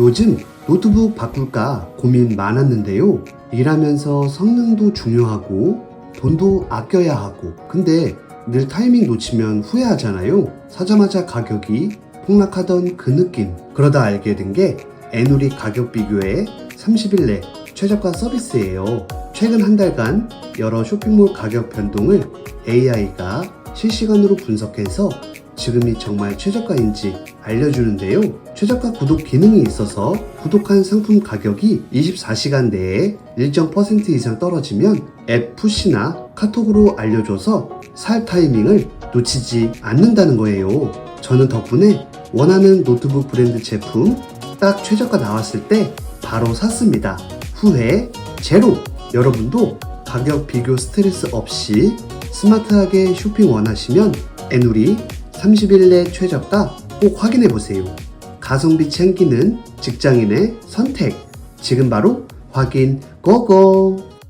요즘 노트북 바꿀까 고민 많았는데요. 일하면서 성능도 중요하고 돈도 아껴야 하고 근데 늘 타이밍 놓치면 후회하잖아요. 사자마자 가격이 폭락하던 그 느낌. 그러다 알게 된 게 애누리 가격 비교의 30일 내 최저가 서비스예요. 최근 한 달간 여러 쇼핑몰 가격 변동을 AI가 실시간으로 분석해서 지금이 정말 최저가인지 알려주는데요. 최저가 구독 기능이 있어서 구독한 상품 가격이 24시간 내에 일정 퍼센트 이상 떨어지면 앱 푸시나 카톡으로 알려줘서 살 타이밍을 놓치지 않는다는 거예요. 저는 덕분에 원하는 노트북 브랜드 제품 딱 최저가 나왔을 때 바로 샀습니다. 후회 제로! 여러분도 가격 비교 스트레스 없이 스마트하게 쇼핑 원하시면 애누리 30일 내 최저가 꼭 확인해 보세요. 가성비 챙기는 직장인의 선택. 지금 바로 확인 고고!